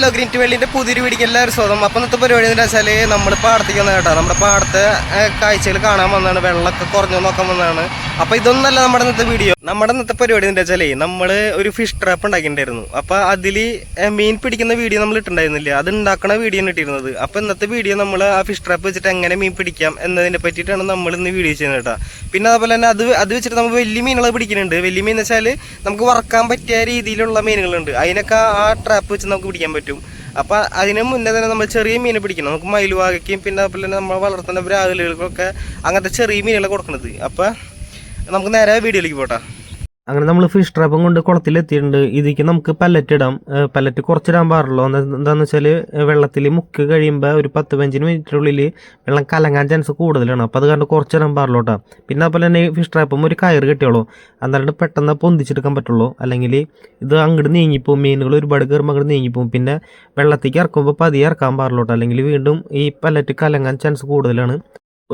Hello green to വെള്ളിന്റെ പുതിയൊരു വീടിക്ക് എല്ലാവരും സ്വന്തം അപ്പം ഇന്നത്തെ പരിപാടി എന്താ വെച്ചാൽ നമ്മൾ പാടത്തേക്ക് വന്ന കേട്ടോ. നമ്മുടെ പാടത്തെ കാഴ്ചകൾ കാണാൻ വന്നതാണ്. വെള്ളമൊക്കെ കുറഞ്ഞു നോക്കാൻ വന്നതാണ്. അപ്പൊ ഇതൊന്നല്ല നമ്മുടെ ഇന്നത്തെ വീഡിയോ നമ്മുടെ ഇന്നത്തെ പരിപാടി എന്താ വെച്ചാലേ നമ്മൾ ഒരു ഫിഷ് ട്രാപ്പ് ഉണ്ടാക്കിയിട്ടുണ്ടായിരുന്നു. അപ്പോൾ അതിൽ മീൻ പിടിക്കുന്ന വീഡിയോ നമ്മൾ ഇട്ടുണ്ടായിരുന്നില്ല അത് ഉണ്ടാക്കുന്ന വീഡിയോ ആണ് ഇട്ടിരുന്നത്. അപ്പോൾ ഇന്നത്തെ വീഡിയോ നമ്മൾ ആ ഫിഷ് ട്രാപ്പ് വെച്ചിട്ട് എങ്ങനെ മീൻ പിടിക്കാം എന്നതിനെ പറ്റിയിട്ടാണ് നമ്മൾ ഇന്ന് വീഡിയോ ചെയ്യുന്നത് കേട്ടോ. പിന്നെ അതുപോലെ തന്നെ അത് അത് വെച്ചിട്ട് നമ്മൾ വലിയ മീനുകൾ പിടിക്കുന്നുണ്ട്. വലിയ മീൻ എന്ന് വെച്ചാൽ നമുക്ക് വറക്കാൻ പറ്റിയ രീതിയിലുള്ള മീനുകളുണ്ട്. അതിനൊക്കെ ആ ട്രാപ്പ് വെച്ച് നമുക്ക് പിടിക്കാൻ പറ്റും. അപ്പോൾ അതിന് മുന്നേ തന്നെ നമ്മൾ ചെറിയ മീനെ പിടിക്കണം. നമുക്ക് മയിലുവാകയ്ക്കും പിന്നെ അതുപോലെ തന്നെ നമ്മൾ വളർത്തുന്ന ബ്രാഹലുകൾക്കൊക്കെ അങ്ങനത്തെ ചെറിയ മീനുകളെ കൊടുക്കുന്നത്. അപ്പോൾ നമുക്ക് നേരെ വീഡിയോയിലേക്ക് പോട്ടാ. അങ്ങനെ നമ്മൾ ഫിഷ് ട്രാപ്പും കൊണ്ട് കുളത്തിലെത്തിയിട്ടുണ്ട്. ഇതിക്ക് നമുക്ക് പല്ലറ്റ് ഇടാം. പല്ലറ്റ് കുറച്ചിടാൻ പാടുള്ളൂ. എന്താണെന്ന് വെച്ചാൽ വെള്ളത്തിൽ മുക്ക് കഴിയുമ്പോൾ ഒരു പത്ത് പതിനഞ്ച് മിനിറ്റിനുള്ളിൽ വെള്ളം കലങ്ങാൻ ചാൻസ് കൂടുതലാണ്. അപ്പോൾ അത് കാരണം കുറച്ചിടാൻ പാടുള്ളൂ കേട്ടോ പിന്നെ അതുപോലെ തന്നെ ഫിഷ് ട്രാപ്പും ഒരു കയറ് കിട്ടിയുള്ളൂ അന്നേരം പെട്ടെന്ന് പൊന്തിച്ചെടുക്കാൻ പറ്റുള്ളൂ. അല്ലെങ്കിൽ ഇത് അങ്ങോട്ട് നീങ്ങിപ്പോവും. മീനുകൾ ഒരുപാട് കയറുമ്പോൾ അങ്ങോട്ട് നീങ്ങിപ്പോവും. പിന്നെ വെള്ളത്തേക്ക് ഇറക്കുമ്പോൾ പതിയെ ഇറക്കാൻ പാടുള്ളൂ കേട്ടോ അല്ലെങ്കിൽ വീണ്ടും ഈ പല്ലറ്റ് കലങ്ങാൻ ചാൻസ് കൂടുതലാണ്.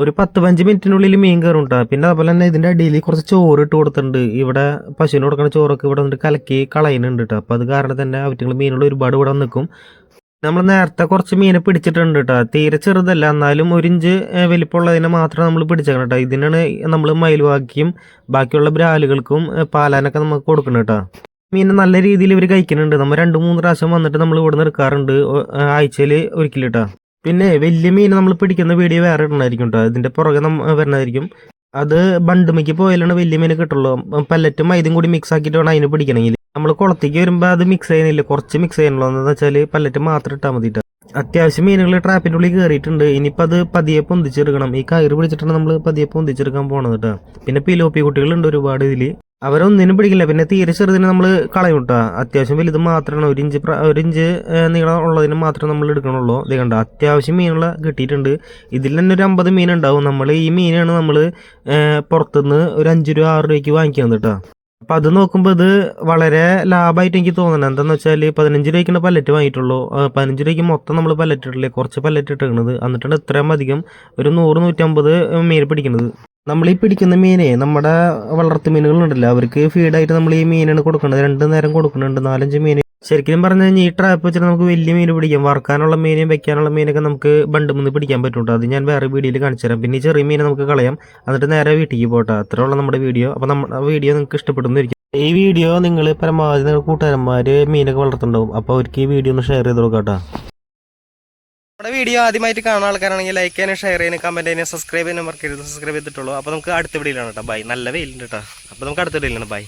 ഒരു പത്ത് പഞ്ച് മിനിറ്റിനുള്ളിൽ മീൻ കയറും കേട്ടോ പിന്നെ അതുപോലെ തന്നെ ഇതിന്റെ അടിയിൽ കുറച്ച് ചോറ് ഇട്ട് കൊടുത്തിട്ടുണ്ട്. ഇവിടെ പശുവിന് കൊടുക്കുന്ന ചോറൊക്കെ ഇവിടെ വന്നിട്ട് കലക്കി കളയുന്നുണ്ട് കേട്ടോ അപ്പോൾ അത് കാരണം തന്നെ അവറ്റങ്ങൾ മീനുകൾ ഒരുപാട് ഇവിടെ നിൽക്കും നമ്മൾ നേരത്തെ കുറച്ച് മീനെ പിടിച്ചിട്ടുണ്ട് കേട്ടോ തീരെ ചെറുതല്ല എന്നാലും ഒരു ഇഞ്ച് വലിപ്പമുള്ളതിനെ മാത്രം നമ്മൾ പിടിച്ചേക്കണം കേട്ടോ ഇതിനാണ് നമ്മൾ മയിൽവാക്കിയും ബാക്കിയുള്ള ബ്രാലുകൾക്കും പാലാനൊക്കെ നമുക്ക് കൊടുക്കണം കേട്ടോ മീനെ നല്ല രീതിയിൽ ഇവർ കഴിക്കുന്നുണ്ട്. നമ്മൾ രണ്ട് മൂന്ന് പ്രാവശ്യം വന്നിട്ട് നമ്മൾ ഇവിടെ നിന്ന് എടുക്കാറുണ്ട് ആഴ്ചയിൽ ഒരിക്കലും കേട്ടോ പിന്നെ വലിയ മീൻ നമ്മൾ പിടിക്കുന്ന വീഡിയോ വേറെ ഇടണമായിരിക്കും കേട്ടോ അതിന്റെ പുറകെ നമ്മ വരുന്നതായിരിക്കും അത് ബണ്ടുമിക്ക് പോയാലാണ് വലിയ മീൻ കിട്ടുള്ളൂ. പല്ലറ്റും മൈദയും കൂടി മിക്സ് ആക്കിയിട്ട് വേണം അതിന് പിടിക്കണമെങ്കിൽ നമ്മൾ കുളത്തേക്ക് വരുമ്പോൾ അത് മിക്സ് ചെയ്യുന്നില്ല? കുറച്ച് മിക്സ് ചെയ്യണല്ലോ. എന്ന് വെച്ചാൽ പല്ലറ്റ് മാത്രം ഇട്ടാൽ മതി. അത്യാവശ്യം മീനുകൾ ട്രാപ്പിന്റെ ഉള്ളിൽ കയറിയിട്ടുണ്ട് ഇനിയിപ്പോൾ അത് പതിയെ പൊന്തിച്ചെടുക്കണം. ഈ കയറ് പിടിച്ചിട്ടാണ് നമ്മൾ പതിയെ പൊന്തിച്ചെടുക്കാൻ പോണത് കേട്ടോ പിന്നെ പിലോപ്പി കുട്ടികളുണ്ട് ഒരുപാട് ഇതിൽ അവരൊന്നിനും പിടിക്കില്ല. പിന്നെ തീരെ ചെറുതിന് നമ്മൾ കളയും കേട്ടോ അത്യാവശ്യം വലുത് മാത്രമാണ് ഒരു ഇഞ്ച് ഒരു ഇഞ്ച് നീളം ഉള്ളതിന് മാത്രമേ നമ്മൾ എടുക്കണുള്ളൂ. ഇത് കണ്ട അത്യാവശ്യം മീനുള്ള കിട്ടിയിട്ടുണ്ട്. ഇതിൽ തന്നെ ഒരു അമ്പത് മീൻ ഉണ്ടാവും. നമ്മൾ ഈ മീനാണ് നമ്മൾ പുറത്തുനിന്ന് ഒരു അഞ്ച് രൂപ ആറ് രൂപയ്ക്ക് വാങ്ങിക്കുന്നത് കേട്ടോ അപ്പം അത് നോക്കുമ്പോൾ ഇത് വളരെ ലാഭമായിട്ട് എനിക്ക് തോന്നുന്നത്. എന്താണെന്ന് വെച്ചാൽ പതിനഞ്ച് രൂപയ്ക്കാണ് പല്ലറ്റ് വാങ്ങിയിട്ടുള്ളൂ. പതിനഞ്ച് രൂപയ്ക്ക് മൊത്തം നമ്മൾ പല്ലറ്റ് ഇട്ടില്ലേ കുറച്ച് പല്ലറ്റ് ഇട്ടിരിക്കുന്നത് എന്നിട്ടാണ് ഇത്രയും അധികം ഒരു നൂറ് നൂറ്റമ്പത് മീൻ പിടിക്കുന്നത് നമ്മൾ ഈ പിടിക്കുന്ന മീനെ നമ്മുടെ വളർത്തു മീനുകളുണ്ടല്ലോ. അവർക്ക് ഫീഡായിട്ട് നമ്മൾ ഈ മീനാണ് കൊടുക്കുന്നത് രണ്ട് നേരം കൊടുക്കുന്നുണ്ട്. നാലഞ്ച് മീൻ ശരിക്കും പറഞ്ഞു കഴിഞ്ഞാൽ ഈ ട്രാപ്പ് വെച്ചിട്ട് നമുക്ക് വലിയ മീൻ പിടിക്കാം. വറക്കാനുള്ള മീനും വെക്കാനുള്ള മീനൊക്കെ നമുക്ക് ബണ്ട് നിന്ന് പിടിക്കാൻ പറ്റും അത് ഞാൻ വേറെ വീഡിയോയിൽ കാണിച്ചു തരാം. പിന്നെ ചെറിയ മീനെ നമുക്ക് കളയാം. എന്നിട്ട് നേരെ വീട്ടിലേക്ക് പോട്ടെ. അത്ര ഉള്ള നമ്മുടെ വീഡിയോ. അപ്പോൾ നമ്മുടെ വീഡിയോ നിങ്ങൾക്ക് ഇഷ്ടപ്പെടുന്നതായിരിക്കും ഈ വീഡിയോ നിങ്ങൾ പരമാവധി നിങ്ങൾ കൂട്ടുകാരന്മാർ മീനൊക്കെ വളർത്തുന്നുണ്ടാവും. അപ്പോൾ അവർക്ക് ഈ വീഡിയോ ഒന്ന് ഷെയർ ചെയ്ത് കൊടുക്കാം നമ്മുടെ വീഡിയോ ആദ്യമായിട്ട് കാണുന്ന ആൾക്കാരാണെങ്കിൽ ലൈക്ക് ചെയ്യാനും ഷെയർ ചെയ്യാനും കമന്റ് ചെയ്യാനും സബ്സ്ക്രൈബ് ചെയ്യാനും മറക്കരുത്. സബ്സ്ക്രൈബ് ചെയ്തിട്ടുള്ളൂ. അപ്പോൾ നമുക്ക് അടുത്ത വീഡിയോയിലാണ് കേട്ടോ. ബൈ നല്ല വെയിലുണ്ട് കേട്ടോ. അപ്പോൾ നമുക്ക് അടുത്ത വീഡിയോയിലാണ്. ബൈ